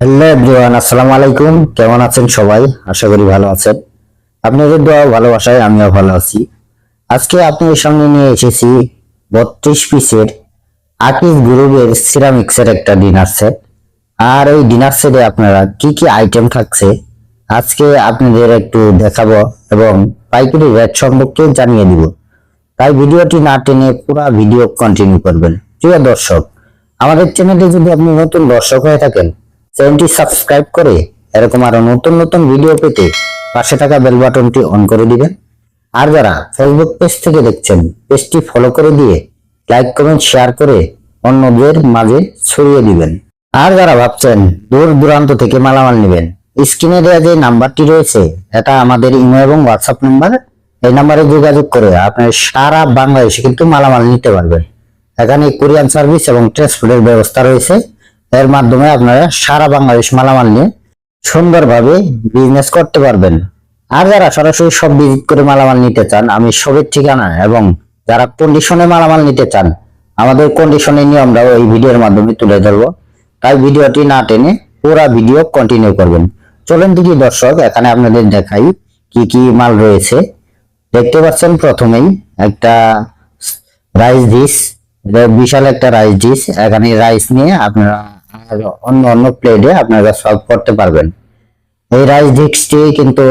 Hello everyone, আসসালামু আলাইকুম। কেমন আছেন সবাই? আশা করি ভালো আছেন। আপনাদের দোয়া ভালোবাসায় আমিও ভালো আছি। আজকে আপনাদের সামনে নিয়ে এসেছি বত্রিশ পিসের আকিস গ্রুপের সিরামিক্সের একটা ডিনার সেট। আর এই ডিনার সেটে আপনারা কি কি আইটেম থাকছে, আজকে আপনাদের একটু দেখাবো এবং পাইকারি রেট সম্পর্কে জানিয়ে দিব। তাই ভিডিওটি না টেনে পুরো ভিডিও কন্টিনিউ করবেন। প্রিয় দর্শক, আমাদের চ্যানেলে যদি আপনি নতুন দর্শক হয়ে থাকেন চ্যানেলটি সাবস্ক্রাইব করে এরকম আরও নতুন নতুন ভিডিও পেতে পাশে থাকা বেল বাটনটি অন করে দিবেন। আর যারা ফেসবুক পেজ থেকে দেখছেন পেজটি ফলো করে দিয়ে লাইক কমেন্ট শেয়ার করে অন্যদের মাঝে ছড়িয়ে দিবেন। আর যারা ভাবছেন দূর দূরান্ত থেকে মালামাল নেবেন স্ক্রিনে দেওয়া যে নাম্বারটি রয়েছে, এটা আমাদের ইমো এবং হোয়াটসঅ্যাপ নাম্বার। এই নাম্বারে যোগাযোগ করে আপনার সারা বাংলাদেশে কিন্তু মালামাল নিতে পারবেন। এখানে কোরিয়ান সার্ভিস এবং ট্রান্সপোর্টের ব্যবস্থা রয়েছে। এর মাধ্যমে আপনারা সারা বাংলাদেশ মালামাল নিয়ে সুন্দরভাবে বিজনেস করতে পারবেন। আর যারা সরাসরি সব ভিজিট করে মালামাল নিতে চান, আমি সবের ঠিকানা এবং যারা কন্ডিশনে মালামাল নিতে চান, আমাদের কন্ডিশনের নিয়মটাও এই ভিডিওর মাধ্যমে তুলে ধরবো। তাই ভিডিওটি না টেনে পুরো ভিডিও কন্টিনিউ করবেন। চলেন দেখি দর্শক, এখানে আপনাদের দেখাই কি কি মাল রয়েছে। দেখতে পাচ্ছেন প্রথমেই একটা রাইস এটা বিশাল একটা রাইস ডিশ এখানে রাইস নিয়ে আপনারা অন্য অন্য প্লেটে আপনারা সলভ করতে পারবেন। এই রাইস ডিশটি কিন্তু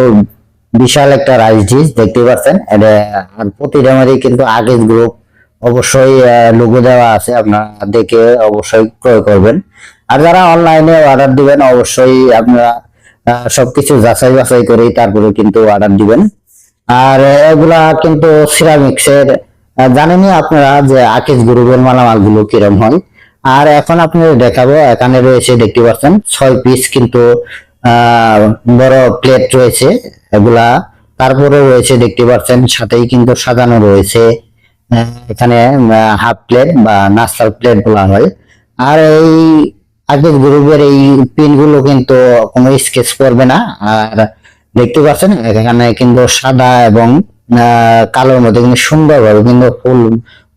বিশাল একটা রাইস ডিশ দেখতে পাচ্ছেন। এটা আর প্রতিটা কিন্তু আগের গ্রুপ অবশ্যই লোগো দেওয়া আছে, আপনারা দেখে অবশ্যই ক্রয় করবেন। আর যারা অনলাইনে অর্ডার দিবেন, অবশ্যই আপনারা সবকিছু যাচাই বাছাই করেই তারপরে কিন্তু অর্ডার দিবেন। আর, এগুলা কিন্তু সিরামিক্সের জানেনই আপনারা যে আকিস গ্রুপের মালামালগুলো কিরম হয়? আর এখন আপনাদের দেখাবো, এখানে রয়েছে দেখতে পাচ্ছেন, ছয় পিস কিন্তু বড় প্লেট রয়েছে এগুলা। তারপরে রয়েছে দেখতে পাচ্ছেন, সাথেই কিন্তু সাজানো রয়েছে এখানে হাফ প্লেট বা নাস্তার প্লেট বলা হয়। আর এই আগের গ্রুপের এই পিনগুলো কিন্তু কোনো স্কেচ করবে না। আর দেখতে পাচ্ছেন, এখানে কিন্তু সাদা এবং কালোর মধ্যে কিন্তু সুন্দরভাবে কিন্তু ফুল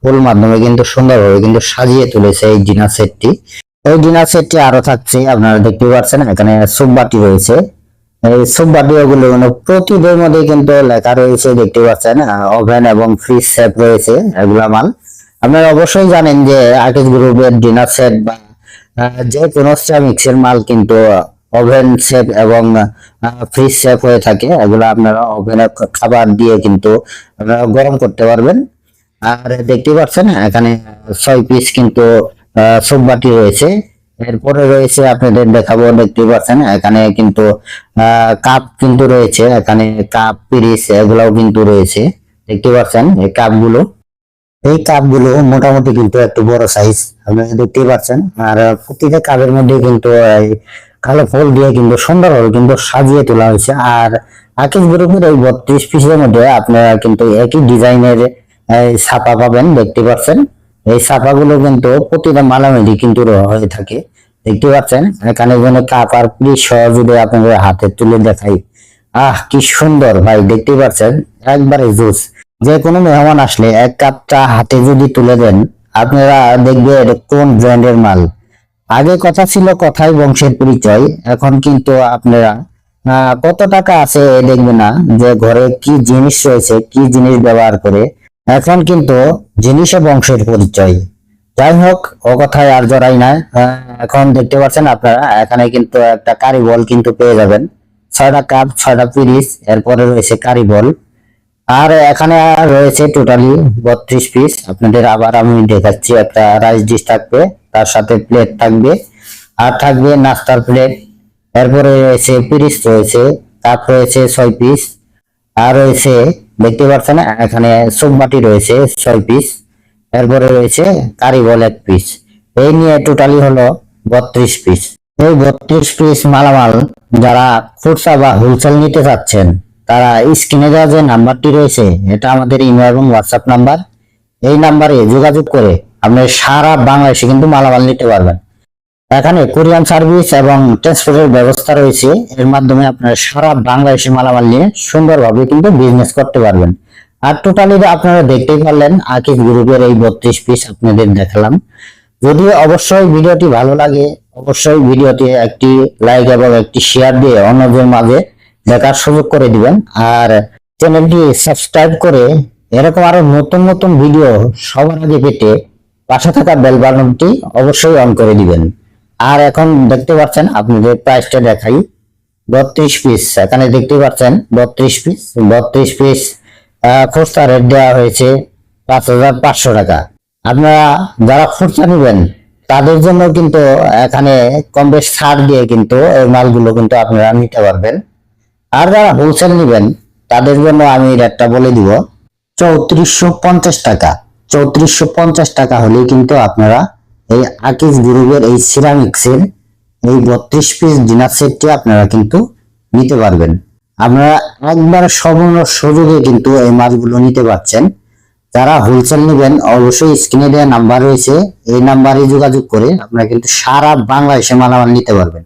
ফুল মাধ্যমে কিন্তু সুন্দরভাবে কিন্তু সাজিয়ে তুলেছে এই ডিনার সেটটি। এই ডিনার সেটটি আরও থাকছে, আপনারা দেখতে পাচ্ছেন, এখানে সুপবাটি রয়েছে। এই সুপবাটি ওগুলো মানে প্রতিদের মধ্যে কিন্তু লেখা রয়েছে, দেখতে পাচ্ছেন ওভেন এবং ফ্রিজ সেট রয়েছে, এগুলা মাল। আপনারা অবশ্যই জানেন যে আর্টিস্ট গ্রুপের ডিনার সেট বা যে কোনো মিক্সের মাল কিন্তু ওভেন সেট এবং ফ্রিজ সেট হয়ে থাকে, এগুলো আপনারা ওভেনে খাবার দিয়ে কিন্তু আপনারা গরম করতে পারবেন। আর দেখতে পাচ্ছেন, এখানে ছয় পিস কিন্তু সুপ বাটি রয়েছে। এরপরে রয়েছে আপনাদের দেখাবো, দেখতে পাচ্ছেন, এখানে কিন্তু কাপ কিন্তু রয়েছে, এখানে কাপ পিরিস এগুলাও কিন্তু রয়েছে। দেখতে পাচ্ছেন, এই কাপগুলো এই কাপগুলো মোটামুটি কিন্তু একটু বড় সাইজ আপনারা দেখতেই পাচ্ছেন। আর প্রতিটা কাপের মধ্যে কিন্তু কালো ফুল দিয়ে কিন্তু সুন্দরভাবে কিন্তু সাজিয়ে তোলা হয়েছে। আর আকিস গ্রুপের এই বত্রিশ পিসের মধ্যে আপনারা কিন্তু একই ডিজাইনের ছাপা পাবেন, দেখতে পাচ্ছেন? এই ছাপাগুলো কিন্তু প্রতিটা মালামালি কিন্তু হয়ে থাকে, দেখতে পাচ্ছেন? এখানে যেন কাপ আর প্লিজ সহ আপনাদের হাতে তুলে দেখাই। আহ, কি সুন্দর ভাই, দেখতে পাচ্ছেন? একবারে জুস। যে কোনো মেহমান আসলে এক কাপটা হাতে যদি তুলে দেন, আপনারা দেখবেন এটা কোন ব্র্যান্ডের মাল। আগে কথা ছিল কথাই বংশের পরিচয়, এখন কিন্তু আপনারা কত টাকা আছে দেখবে না যে ঘরে কি জিনিস রয়েছে, কি জিনিস ব্যবহার করে এখন কিন্তু জিনিসে বংশের পরিচয়। যাই হোক, ও কথায় আর জড়াই না এখন দেখতে পাচ্ছেন আপনারা, এখানে কিন্তু একটা কারি বল কিন্তু পেয়ে যাবেন। ছয়টা কাপ, ছয়টা পিরিস এরপরে রয়েছে কারি বল। আর এখানে রয়েছে টোটালি বত্রিশ পিস আপনাদের আবার আমি দেখাচ্ছি একটা রাইস ডিশ থাকবে, তার সাথে প্লেট থাকবে। আর থাকবে নাস্তার প্লেট এরপরে রয়েছে পিরিস রয়েছে, কাপ রয়েছে ছয় পিস আর রয়েছে দেখতে পাচ্ছেন, এখানে সুপবাটি রয়েছে, ছয় পিস এরপরে রয়েছে কারিগল এক পিস এই নিয়ে টোটালি হলো বত্রিশ পিস এই বত্রিশ পিস মালামাল যারা খুচরা বা হোলসেল নিতে চাচ্ছেন, তারা স্ক্রিনে দেওয়া যে নাম্বারটি রয়েছে, এটা আমাদের ইমেল এবং হোয়াটসঅ্যাপ নাম্বার এই নাম্বারে যোগাযোগ করে আপনি সারা বাংলাদেশে কিন্তু মালামাল নিতে পারবেন। এখানে কোরিয়ান সার্ভিস এবং ট্রান্সপোর্টের ব্যবস্থা রয়েছে। এর মাধ্যমে আপনারা সারা বাংলাদেশে মালামাল নিয়ে সুন্দরভাবে কিন্তু বিজনেস করতে পারবেন। আর টোটালি আপনারা দেখতেই পারলেন আকিস গ্রুপের এই বত্রিশ পিস আপনাদের দেখালাম। যদি অবশ্যই ভিডিওটি ভালো লাগে, অবশ্যই ভিডিওটি একটি লাইক এবং একটি শেয়ার দিয়ে অন্যদের মাঝে দেখার সুযোগ করে দিবেন। আর চ্যানেলটি সাবস্ক্রাইব করে এরকম আরও নতুন নতুন ভিডিও সবার আগে পেতে পাশে থাকা বেল অবশ্যই অন করে দিবেন। আর এখন দেখতে পাচ্ছেন আপনাদের প্রাইসটা দেখাই, বত্রিশ পিস এখানে দেখতে পাচ্ছেন, বত্রিশ পিস বত্রিশ পিস খুচরা রেট দেওয়া হয়েছে পাঁচ হাজার পাঁচশো টাকা। আপনারা যারা খুচরা নেবেন, তাদের জন্য কিন্তু এখানে কম বেশ ছাড় দিয়ে কিন্তু এই মালগুলো কিন্তু আপনারা নিতে পারবেন। আর যারা হোলসেল নেবেন, তাদের জন্য আমি রেটটা বলে দিব, চৌত্রিশশো পঞ্চাশ টাকা। চৌত্রিশশো পঞ্চাশ টাকা হলেই কিন্তু আপনারা এই আকিস গ্রুপের এই সিরামিক্সের এই বত্রিশ পিস ডিনার সেটটি আপনারা কিন্তু নিতে পারবেন। আপনারা একবার সম্পূর্ণ সুযোগে কিন্তু এই মাছগুলো নিতে পারছেন। যারা হোলসেল নেবেন, অবশ্যই স্ক্রিনে দেওয়া নাম্বার রয়েছে। এই নাম্বারে যোগাযোগ করে আপনারা কিন্তু সারা বাংলাদেশে মালামাল নিতে পারবেন।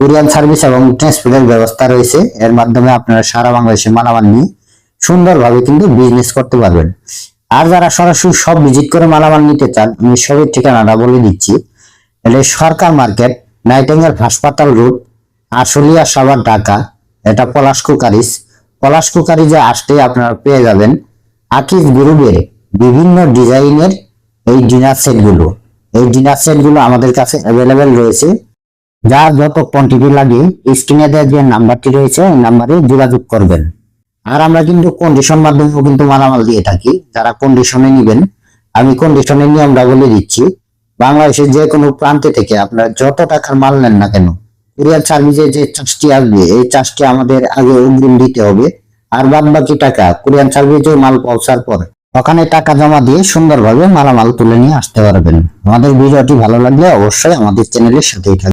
কোরিয়ান সার্ভিস এবং ট্রান্সপোর্টের ব্যবস্থা রয়েছে। এর মাধ্যমে আপনারা সারা বাংলাদেশে মালামাল নিয়ে সুন্দরভাবে কিন্তু বিজনেস করতে পারবেন। আর যারা সরাসরি সব ভিজিট করে মালামাল নিতে চান, আমি সবের ঠিকানাটা বলে দিচ্ছি। এটা সরকার মার্কেট, নাইটেঙ্গেল হাসপাতাল রোড, আশুলিয়া সাভার, ঢাকা। এটা পলাশ কুকারিস পলাশ কুকারিজে আসতে আপনারা পেয়ে যাবেন আকিস গ্রুপের বিভিন্ন ডিজাইনের এই ডিনার সেটগুলো। এই ডিনার সেটগুলো আমাদের কাছে অ্যাভেলেবেল রয়েছে। যার যত কোয়ান্টিটি লাগে স্ক্রিনে দেওয়া যে নাম্বারটি রয়েছে এই নাম্বারে যোগাযোগ করবেন। আর আমরা কিন্তু কন্ডিশন মাধ্যমেও কিন্তু মালামাল দিয়ে থাকি। যারা কন্ডিশনে নিবেন, আমি কন্ডিশনের নিয়মটা বলে দিচ্ছি। বাংলাদেশের যে কোনো প্রান্তে থেকে আপনারা যত টাকার মাল নেন না কেন, কুরিয়ার সার্ভিসে যে চার্জটি আসবে, এই চার্জটি আমাদের আগে অগ্রিম দিতে হবে। আর বাদ বাকি টাকা, কুরিয়ার সার্ভিসে মাল পৌঁছার পর ওখানে টাকা জমা দিয়ে সুন্দরভাবে মালামাল তুলে নিয়ে আসতে পারবেন। আমাদের ভিডিওটি ভালো লাগলে অবশ্যই আমাদের চ্যানেলের সাথেই থাকবেন